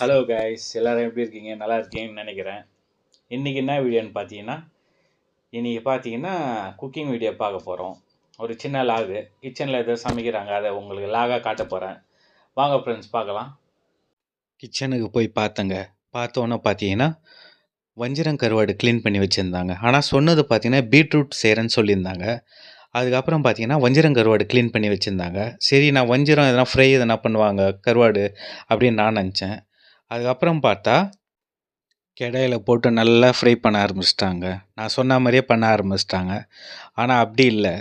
Hello guys எல்லோரும் எப்படி இருக்கீங்க? நல்லா இருக்கீங்கன்னு நினைக்கிறேன். இன்றைக்கி என்ன வீடியோன்னு பார்த்தீங்கன்னா இன்றைக்கி பார்த்தீங்கன்னா குக்கிங் வீடியோ பார்க்க போகிறோம் ஒரு சின்ன லாகு கிச்சனில் எதோ சமைக்கிறாங்க. அதை உங்களுக்கு லாகாக காட்ட போகிறேன் வாங்க ஃப்ரெண்ட்ஸ் பார்க்கலாம். கிச்சனுக்கு போய் பார்த்தங்க. பார்த்தோன்னே பார்த்தீங்கன்னா வஞ்சிரம் கருவாடு க்ளீன் பண்ணி வச்சுருந்தாங்க. ஆனால் சொன்னது பார்த்தீங்கன்னா பீட்ரூட் செய்கிறேன்னு சொல்லியிருந்தாங்க. அதுக்கப்புறம் பார்த்தீங்கன்னா வஞ்சிரம் கருவாடு க்ளீன் பண்ணி வச்சுருந்தாங்க. சரி நான் வஞ்சிரம் எதனா ஃப்ரை எதனா பண்ணுவாங்க கருவாடு அப்படின்னு நான் நினச்சேன். அதுக்கப்புறம் பார்த்தா கெடையில் போட்டு நல்லா ஃப்ரை பண்ண ஆரம்பிச்சிட்டாங்க. நான் சொன்ன மாதிரியே பண்ண ஆரம்பிச்சிட்டாங்க. ஆனால் அப்படி இல்லை.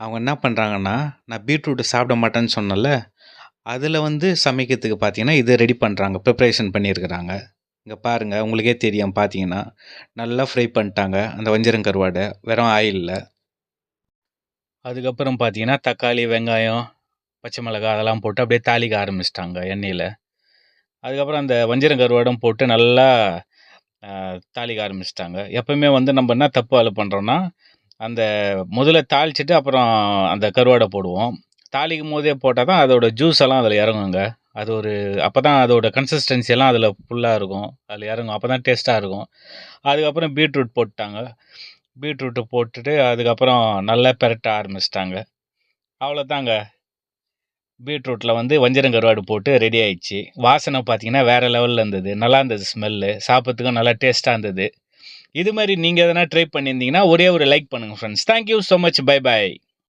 அவங்க என்ன பண்ணுறாங்கன்னா நான் பீட்ரூட்டு சாப்பிட மாட்டேன்னு சொன்னல அதில் வந்து சமைக்கிறதுக்கு பார்த்தீங்கன்னா இதை ரெடி பண்ணுறாங்க ப்ரிப்ரேஷன் பண்ணியிருக்கிறாங்க. இங்கே பாருங்கள் உங்களுக்கே தெரியும் பார்த்தீங்கன்னா நல்லா ஃப்ரை பண்ணிட்டாங்க. அந்த வஞ்சரம் கருவாடை வெறும் ஆயிலில் அதுக்கப்புறம் பார்த்தீங்கன்னா தக்காளி வெங்காயம் பச்சை மிளகாய் அதெல்லாம் போட்டு அப்படியே தாளிக்க ஆரம்பிச்சிட்டாங்க எண்ணெயில். அதுக்கப்புறம் அந்த வஞ்சிரம் கருவாடும் போட்டு நல்லா தாளிக்க ஆரம்பிச்சிட்டாங்க. எப்பவுமே வந்து நம்ம என்ன தப்பு வேலை பண்ணுறோன்னா அந்த முதல்ல தாளிச்சிட்டு அப்புறம் அந்த கருவாடை போடுவோம். தாளிக்கும் போதே போட்டால் தான் அதோட ஜூஸ் எல்லாம் அதில் இறங்குங்க. அது ஒரு அப்போ தான் அதோட கன்சிஸ்டன்சி எல்லாம் அதில் ஃபுல்லாக இருக்கும். அதில் இறங்கும். அப்போ தான் டேஸ்ட்டாக இருக்கும். அதுக்கப்புறம் பீட்ரூட் போட்டாங்க பீட்ரூட்டு போட்டுட்டு அதுக்கப்புறம் நல்லா பெரட்ட ஆரம்பிச்சிட்டாங்க. அவ்வளோதாங்க பீட்ரூட்டில் வந்து வஞ்சரம் கருவாடு போட்டு ரெடி ஆயிடுச்சு. வாசனை பார்த்தீங்கன்னா வேறு லெவலில் இருந்தது. நல்லா இருந்தது ஸ்மெல்லு சாப்பிட்றதுக்கும் நல்லா டேஸ்ட்டாக இருந்தது. இது மாதிரி நீங்கள் எதனா ட்ரை பண்ணியிருந்தீங்கன்னா ஒரே ஒரு லைக் பண்ணுங்கள் friends thank you so much bye bye